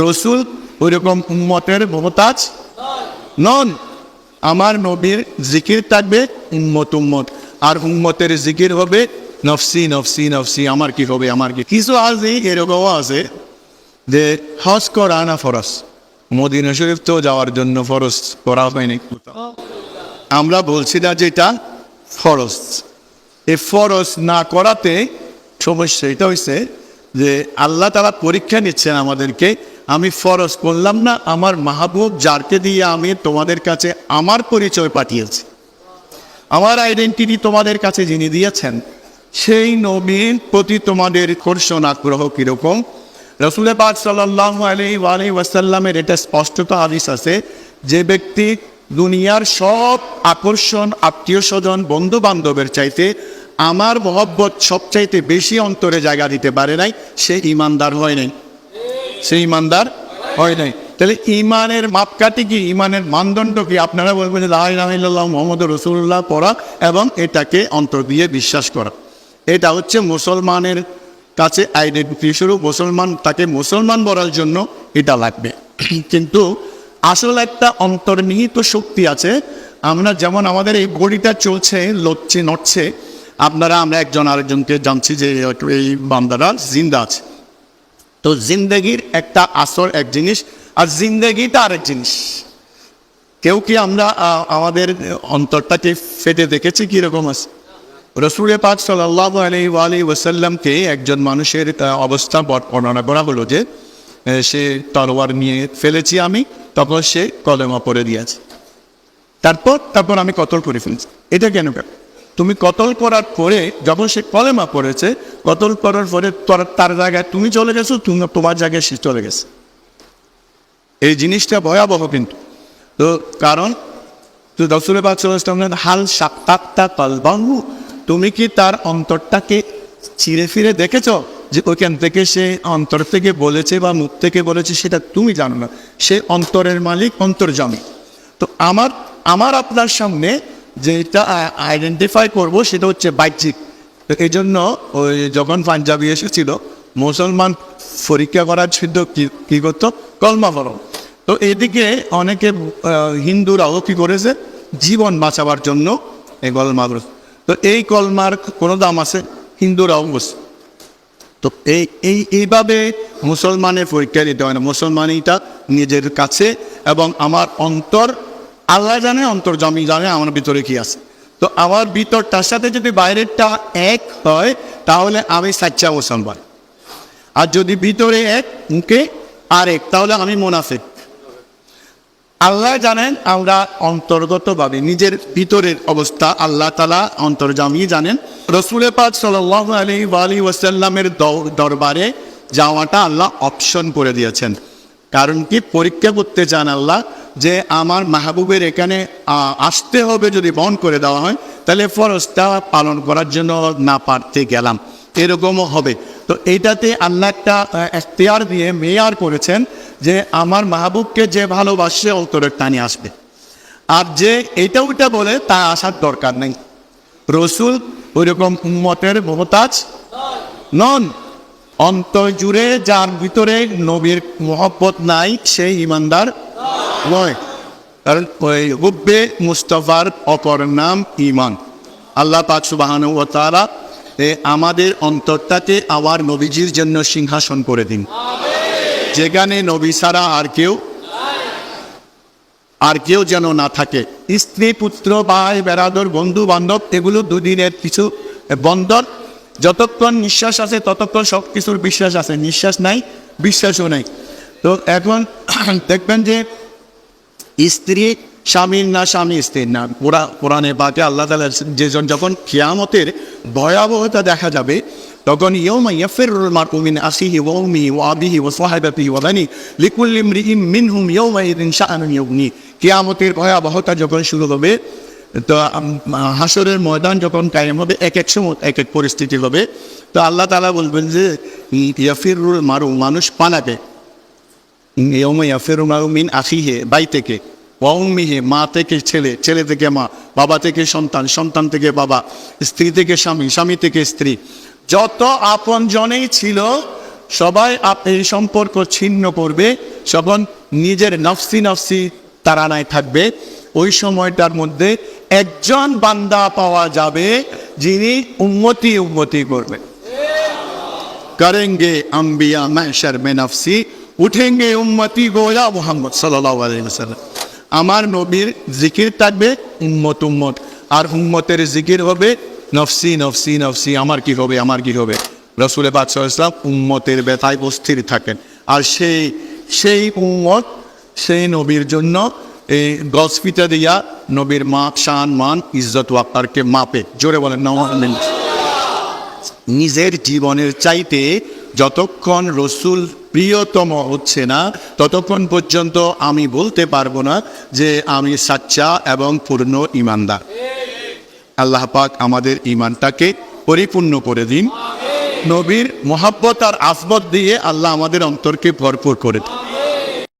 রসুল ওইরকম উম্মতের মমতাজ? নন। আমার নবীর জিকির থাকবে উম্মত উম্মত। আর উম্মতের জিকির হবে নফসি নফসি নফসি। আমার কি হবে, আমার কি? কিছু আছে, এরকমও আছে যে হজ করা না ফরস মদিনা শরীফ তো যাওয়ার জন্য ফরস করা হয়নি। আমরা বলছি না যেটা ফরজ। এ ফরস না করাতে সমস্যা এটা হয়েছে যে আল্লাহ তারা পরীক্ষা নিচ্ছেন আমাদেরকে আমি ফরজ করলাম না, আমার মাহবুব যারকে দিয়ে আমি তোমাদের কাছে আমার পরিচয় পাঠিয়েছি, আমার আইডেন্টিটি তোমাদের কাছে যিনি দিয়েছেন, সেই নবীর প্রতি তোমাদের কর্ষণ আগ্রহ কীরকম? রসুল পাক সাল্লাহ আলি আলি ওয়াসাল্লামের এটা স্পষ্টত আদিস আছে, যে ব্যক্তি দুনিয়ার সব আকর্ষণ আত্মীয় স্বজন বন্ধু বান্ধবের চাইতে আমার মহব্বত সবচাইতে বেশি অন্তরে জায়গা দিতে পারে নাই, সে ইমানদার হয় নাই। সে ইমানদার? হয় নাই। তাহলে ইমানের মাপকাঠি কি? ইমানের মানদণ্ড কি? আপনারা বলবেন যে লাহ মোহাম্মদ রসুল্লাহ পড়া এবং এটাকে অন্তর দিয়ে বিশ্বাস করা। এটা হচ্ছে মুসলমানের কাছে আইডেন্টিটি স্বরূপ। মুসলমান, তাকে মুসলমান বলার জন্য এটা লাগবে। কিন্তু আসল একটা অন্তর্নিহিত শক্তি আছে। আমরা যেমন আমাদের এই বডিটা চলছে লড়ছে নড়ছে, আপনারা, আমরা একজন আরেকজনকে জানছি যে এই বান্দারা জিন্দা আছে। তো জিন্দগির একটা আসর এক জিনিস আর জিন্দগিটা আরেক জিনিস। কেউ কি আমরা আমাদের অন্তরটাকে ফেটে দেখেছি কীরকম আছে? রসুল পাক সাল্লাহ আলি আলি ওসাল্লামকে একজন মানুষের অবস্থা বর্ণনা করা হলো যে সে তলোয়ার নিয়ে ফেলেছি আমি, তখন সে কলেমা পরে দিয়েছে। তারপর তারপর আমি কতল করে ফেলেছি। এটা কেন কেন তুমি কতল করার পরে যখন সে কলেমা পড়েছে, কতল করার পরে তোর- জায়গায়, তুমি চলে গেছো, তুমি তোমার জায়গায় সে চলে গেছে। এই জিনিসটা ভয়াবহ কিন্তু। তো কারণ, তো দসুরে বাচ্চামের হাল সাক্তাক্তা কলবাহু তুমি কি তার অন্তরটাকে চিরে ফিরে দেখেছ? যে ওইখান থেকে সে অন্তর থেকে বলেছে বা মুখ থেকে বলেছে, সেটা তুমি জানো না। সে অন্তরের মালিক অন্তর্জামী তো আমার আমার আপনার সামনে যেটা আইডেন্টিফাই করব সেটা হচ্ছে বাহ্যিক। তো এই জন্য ওই যখন পাঞ্জাবি এসেছিল, মুসলমান পরীক্ষা করার ছিল কি করতো? কলমা পড়ো। তো এদিকে অনেকে হিন্দুরাও কী করেছে? জীবন বাঁচাবার জন্য এই কলমা করেছে। তো এই কলমার কোনো দাম আছে? হিন্দুরাও বসে। তো এই এই, এইভাবে মুসলমানের পরীক্ষা দিতে হয় না। মুসলমানিটা নিজের কাছে এবং আমার অন্তর আল্লাহ জানে, অন্তর জমি জানে, আমার ভিতরে কি আছে। তো আমার ভিতরটার সাথে যদি বাইরেরটা এক হয়, তাহলে আমি সাচ্চা মুসলমান। আর যদি ভিতরে এক, মুখে আরেক, তাহলে আমি মুনাফিক। আল্লাহ জানেন, আমরা অন্তর্গতভাবে নিজের ভিতরের অবস্থা, আল্লাহ তালা অন্তর্জামী জানেন। রসুলের পাক সাল্লাহ আলী আলী ওয়াসাল্লামের দরবারে যাওয়াটা আল্লাহ অপশন করে দিয়েছেন। কারণ কি? পরীক্ষা করতে চান আল্লাহ যে আমার মাহবুবের এখানে আসতে হবে যদি বহন করে দেওয়া হয়, তাহলে ফরজটা পালন করার জন্য না পারতে গেলাম। এরকমও হবে। তো এইটাতে আল্লাহ একটা এখতিয়ার দিয়ে মেয়ার করেছেন যে আমার মাহবুবকে যে ভালোবাসে অন্তরের টানে আসবে। আর যে এটা ওইটা বলে, তা আসার দরকার নেই। রসুল ওইরকম উম্মতের মমতাজ নন। অন্তর জুড়ে যার ভিতরে নবীর মোহব্বত নাই, সেই ইমানদার নয়। কারণ ওই হুব্বে মুস্তফার অপর নাম ইমান আল্লাহ পাক সুবাহানু ও তারা আমাদের অন্তরটাকে আবার নবীজির জন্য সিংহাসন করে দিন। যেখানে নবী ছাড়া আর কেউ আর কেউ যেন না থাকে। স্ত্রী পুত্র ভাই বেড়াদর বন্ধু বান্ধব এগুলো দুদিনের কিছু বন্দর। যতক্ষণ নিঃশ্বাস আছে ততক্ষণ সব কিছুর বিশ্বাস আছে। নিঃশ্বাস নাই বিশ্বাসও নাই। তো এখন দেখবেন যে স্ত্রী, স্বামীর না স্বামী, স্ত্রীর না। পুরা কোরআনে বাকে আল্লাহ তালা যেজন যখন কিয়ামতের ভয়াবহতা দেখা যাবে, তখন ইয়মা ইয়াফিরুল মারউ মিন আসিহি ওয়া উম্মিহি ওয়া আবিহি ওয়া সাহিবাতিহি ওয়া বানি লিকুল্লি ইমরিইম মিনহুম ইয়াওমা ইযিন শাআনুন ইউগনি কিয়ামতের ভয়াবহতা যখন শুরু হবে, তো হাসরের ময়দান যখন কায়েম হবে, এক এক সময় এক এক পরিস্থিতি হবে, তো আল্লাহ তালা বলবেন যে, ইয়াফিরুল মারু মানুষ পালাবে। ইয়মাইয়া ফেরুমাউমিন আখিহে, বাই থেকে। ওয়াউমিহে মা থেকে ছেলে ছেলে থেকে মা, বাবা থেকে সন্তান সন্তান থেকে বাবা, স্ত্রী থেকে স্বামী স্বামী থেকে স্ত্রী। যত আপন জনেই ছিল, সবাই আপ এই সম্পর্ক ছিন্ন করবে সবন নিজের নফসি নফসি তারানায় থাকবে। ওই সময়টার মধ্যে একজন বান্দা পাওয়া যাবে, যিনি উন্নতি উন্নতি করবে। করেঙ্গে আম্বিয়া মেশার মেনফসি উঠেঙ্গে উম্মতি গোয়া মোহাম্মদ আলাইহি আমার নবীর জিকির থাকবে উম্মত উম্মত, আর উম্মতের জিকির হবে নফসি নফসি নফসি, আমার কি হবে, আমার কি হবে? রসুলের বাদশাহ ইসলাম উম্মতের ব্যথায় অস্থির থাকেন। আর সেই সেই উম্মত, সেই নবীর জন্য এই গসফিটা দিয়া নবীর মা শান, মান, ইজ্জত ওয়াক্তারকে মাপে। জোরে বলেন নিজের জীবনের চাইতে যতক্ষণ রসুল প্রিয়তম হচ্ছে না, ততক্ষণ পর্যন্ত আমি বলতে পারব না যে আমি সাচ্চা এবং পূর্ণ ইমানদার। আল্লাহ পাক আমাদের ইমানটাকে পরিপূর্ণ করে দিন। নবীর মোহাব্বত আর আসবত দিয়ে আল্লাহ আমাদের অন্তরকে ভরপুর করে দিন।